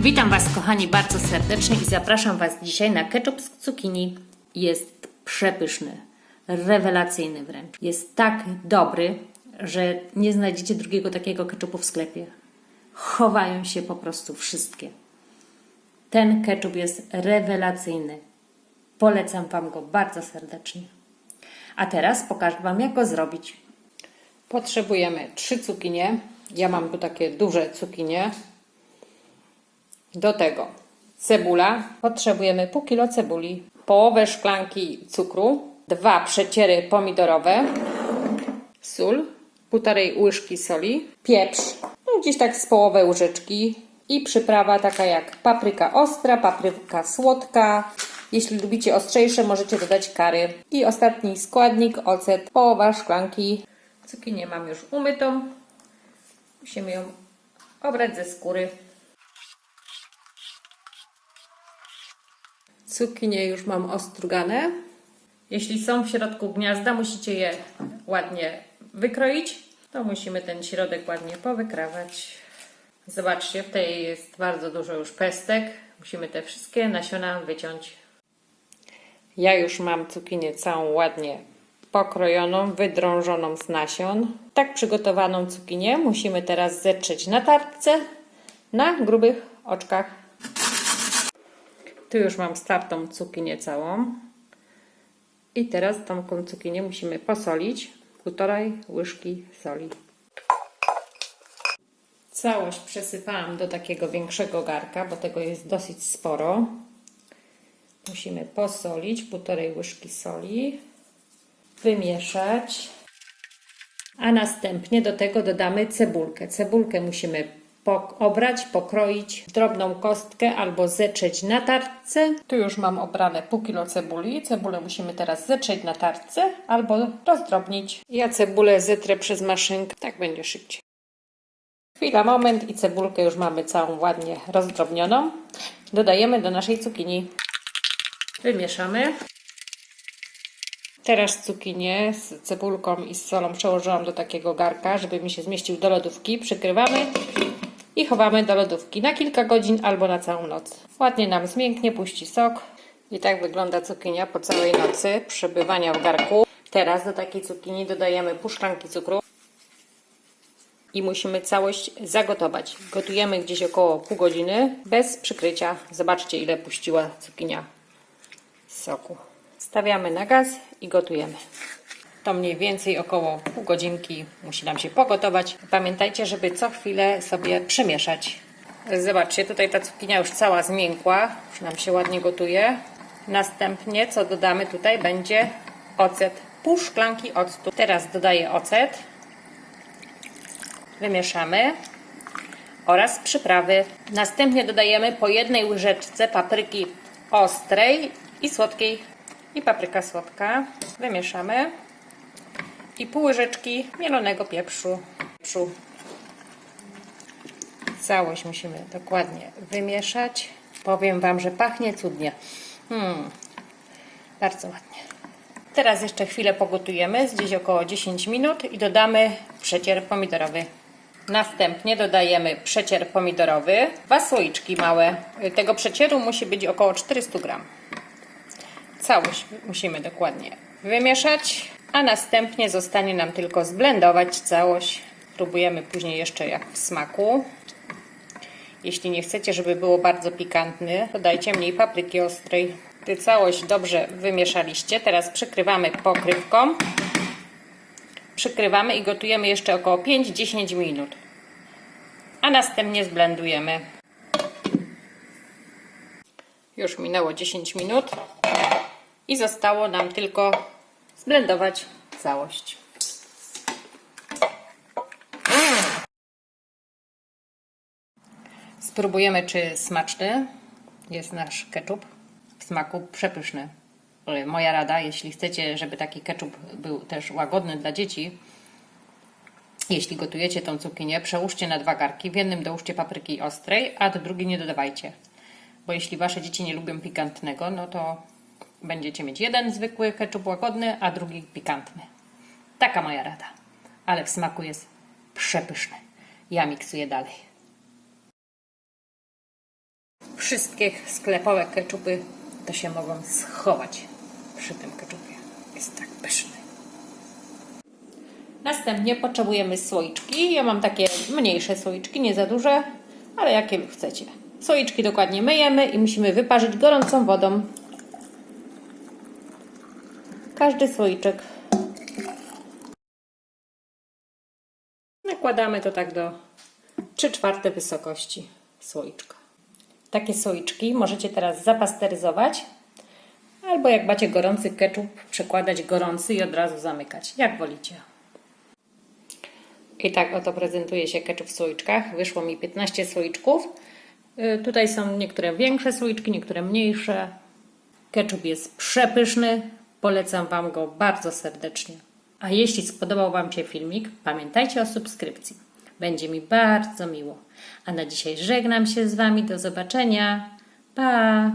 Witam Was, kochani, bardzo serdecznie i zapraszam Was dzisiaj na ketchup z cukinii. Jest przepyszny, rewelacyjny wręcz. Jest tak dobry, że nie znajdziecie drugiego takiego ketchupu w sklepie. Chowają się po prostu wszystkie. Ten ketchup jest rewelacyjny. Polecam Wam go bardzo serdecznie. A teraz pokażę Wam, jak go zrobić. Potrzebujemy trzy cukinie. Ja mam tu takie duże cukinie. Do tego cebula. Potrzebujemy pół kilo cebuli, połowę szklanki cukru, dwa przeciery pomidorowe, sól, półtorej łyżki soli, pieprz, no gdzieś tak z połowę łyżeczki i przyprawa taka jak papryka ostra, papryka słodka. Jeśli lubicie ostrzejsze, możecie dodać kary. I ostatni składnik, ocet, połowa szklanki. Cukinię mam już umytą. Musimy ją obrać ze skóry. Cukinie już mam ostrugane. Jeśli są w środku gniazda, musicie je ładnie wykroić. To musimy ten środek ładnie powykrawać. Zobaczcie, w tej jest bardzo dużo już pestek. Musimy te wszystkie nasiona wyciąć. Ja już mam cukinię całą ładnie pokrojoną, wydrążoną z nasion. Tak przygotowaną cukinię musimy teraz zetrzeć na tarce na grubych oczkach. Tu już mam startą cukinię całą. I teraz tą cukinię musimy posolić. Półtorej łyżki soli. Całość przesypałam do takiego większego garka, bo tego jest dosyć sporo. Musimy posolić półtorej łyżki soli, wymieszać, a następnie do tego dodamy cebulkę. Cebulkę musimy obrać, pokroić drobną kostkę albo zetrzeć na tarce. Tu już mam obrane pół kilo cebuli. Cebulę musimy teraz zetrzeć na tarce albo rozdrobnić. Ja cebulę zetrę przez maszynkę, tak będzie szybciej. Chwila, moment i cebulkę już mamy całą ładnie rozdrobnioną. Dodajemy do naszej cukinii. Wymieszamy. Teraz cukinię z cebulką i z solą przełożyłam do takiego garka, żeby mi się zmieścił do lodówki. Przykrywamy i chowamy do lodówki na kilka godzin albo na całą noc. Ładnie nam zmięknie, puści sok. I tak wygląda cukinia po całej nocy przebywania w garku. Teraz do takiej cukinii dodajemy pół szklanki cukru i musimy całość zagotować. Gotujemy gdzieś około pół godziny bez przykrycia. Zobaczcie ile puściła cukinia soku. Stawiamy na gaz i gotujemy. To mniej więcej około pół godzinki musi nam się pogotować. Pamiętajcie, żeby co chwilę sobie przemieszać. Zobaczcie, tutaj ta cukinia już cała zmiękła, już nam się ładnie gotuje. Następnie co dodamy tutaj będzie ocet. Pół szklanki octu. Teraz dodaję ocet. Wymieszamy oraz przyprawy. Następnie dodajemy po jednej łyżeczce papryki ostrej i słodkiej i papryka słodka. Wymieszamy i pół łyżeczki mielonego pieprzu. pieprzu. Całość musimy dokładnie wymieszać. Powiem Wam, że pachnie cudnie. Hmm, bardzo ładnie. Teraz jeszcze chwilę pogotujemy, gdzieś około 10 minut i dodamy przecier pomidorowy. Następnie dodajemy przecier pomidorowy, dwa słoiczki małe. Tego przecieru musi być około 400 gram. Całość musimy dokładnie wymieszać, a następnie zostanie nam tylko zblendować całość. Próbujemy później jeszcze jak w smaku. Jeśli nie chcecie, żeby było bardzo pikantny, dodajcie mniej papryki ostrej. Gdy całość dobrze wymieszaliście, teraz przykrywamy pokrywką. Przykrywamy i gotujemy jeszcze około 5-10 minut. A następnie zblendujemy. Już minęło 10 minut i zostało nam tylko zblendować całość. Spróbujemy, czy smaczny jest nasz ketchup. W smaku przepyszny. Moja rada, jeśli chcecie, żeby taki ketchup był też łagodny dla dzieci, jeśli gotujecie tą cukinię, przełóżcie na dwa garki. W jednym dołóżcie papryki ostrej, a do drugiej nie dodawajcie. Bo jeśli wasze dzieci nie lubią pikantnego, no to będziecie mieć jeden zwykły ketchup łagodny, a drugi pikantny. Taka moja rada. Ale w smaku jest przepyszny. Ja miksuję dalej. wszystkie sklepowe keczupy to się mogą schować przy tym keczupie. Jest tak pyszny. Następnie potrzebujemy słoiczki. Ja mam takie mniejsze słoiczki, nie za duże, ale jakie chcecie. Słoiczki dokładnie myjemy i musimy wyparzyć gorącą wodą. Każdy słoiczek. Nakładamy to tak do 3 czwarte wysokości słoiczka. Takie słoiczki możecie teraz zapasteryzować albo jak macie gorący ketchup, przekładać gorący i od razu zamykać, jak wolicie. I tak oto prezentuje się ketchup w słoiczkach. Wyszło mi 15 słoiczków. Y, Tutaj są niektóre większe słoiczki, niektóre mniejsze. Ketchup jest przepyszny. Polecam Wam go bardzo serdecznie. A jeśli spodobał Wam się filmik, pamiętajcie o subskrypcji. Będzie mi bardzo miło. A na dzisiaj żegnam się z Wami. Do zobaczenia. Pa!